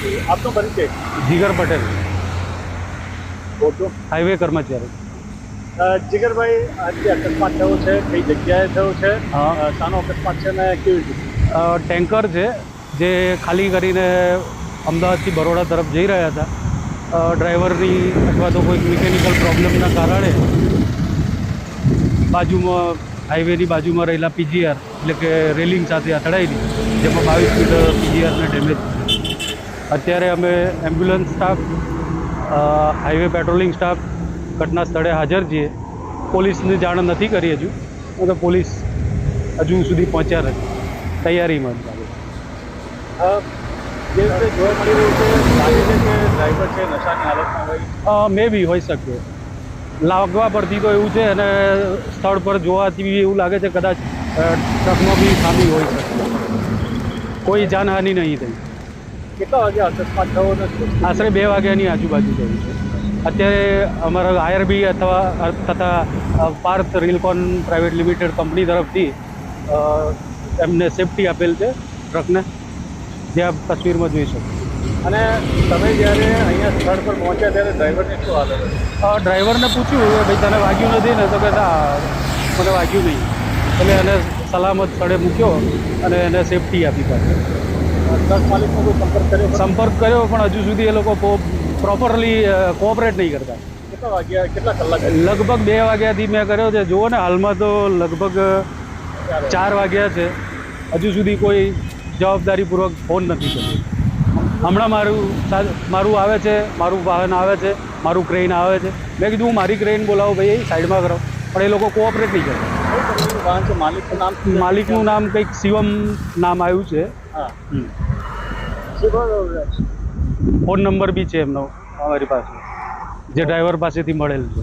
આપનો પરિચય? જીગર પટેલ. હાઈવે કર્મચારી. જીગરભાઈ આજે અકસ્માત થયો છે કઈ જગ્યાએ થયો છે? સાનો અકસ્માત છે ને કેવી રીતે? ટેન્કર છે જે ખાલી કરીને અમદાવાદથી બરોડા તરફ જઈ રહ્યા હતા. ડ્રાઈવરની અથવા તો કોઈ મિકેનિકલ પ્રોબ્લેમના કારણે બાજુમાં હાઈવેની બાજુમાં રહેલા પીજીઆર એટલે કે રેલિંગ સાથે અથડાયેલી જેમાં બાવીસ મીટર પીજીઆરને ડેમેજ અત્યારે અમે ambulance staff highway patrolling staff ઘટના સ્થળે હાજર છીએ. પોલીસને જાણ નથી કરી હજુ તો પોલીસ હજુ સુધી પહોંચ્યા નથી. તૈયારીમાં જોવા ડ્રાઈવર છે મે બી હોઈ શકે. લાગવા પરથી તો એવું છે અને સ્થળ પર જોવાથી બી એવું લાગે છે કદાચ ટ્રકમાં બી ખામી હોઈ શકે. કોઈ જાનહાનિ નહીં થઈ કેટલા વાગે અકસ્માત થયો નથી આશરે બે વાગ્યાની આજુબાજુ થયું છે. અત્યારે અમારા આઈઆરબી અથવા તથા Parth Relcon private limited company તરફથી એમને સેફટી આપેલ છે ટ્રકને. જે આપ તસવીરમાં જોઈ શકો. અને તમે જ્યારે અહીંયા સ્થળ પર પહોંચ્યા ત્યારે ડ્રાઈવરને શું હાલત ડ્રાઈવરને પૂછ્યું કે ભાઈ તને વાગ્યું નથી? ને તો કે મને વાગ્યું નહીં. એટલે એને સલામત સ્થળે મૂક્યો અને એને સેફટી આપી પાછી સંપર્ક કર્યો સંપર્ક કર્યો પણ હજુ સુધી એ લોકો પ્રોપરલી કોઓપરેટ નહીં કરતા. વાગ્યા લગભગ બે વાગ્યાથી મેં કર્યો છે. જુઓ ને હાલમાં તો લગભગ ચાર વાગ્યા છે. હજુ સુધી કોઈ જવાબદારીપૂર્વક ફોન નથી કર્યો. હમણાં મારું મારું આવે છે મારું વાહન આવે છે મારું ક્રેન આવે છે. મેં કીધું હું મારી ક્રેન બોલાવો ભાઈ સાઈડમાં કરો. પણ એ લોકો કોઓપરેટ નહીં કંપનીનું માલિકનું નામ માલિકનું નામ કંઈક શિવમ નામ આવ્યું છે? ફોન નંબર બી છે એમનો અમારી પાસે. જે ડ્રાઈવર પાસેથી મળેલ છે.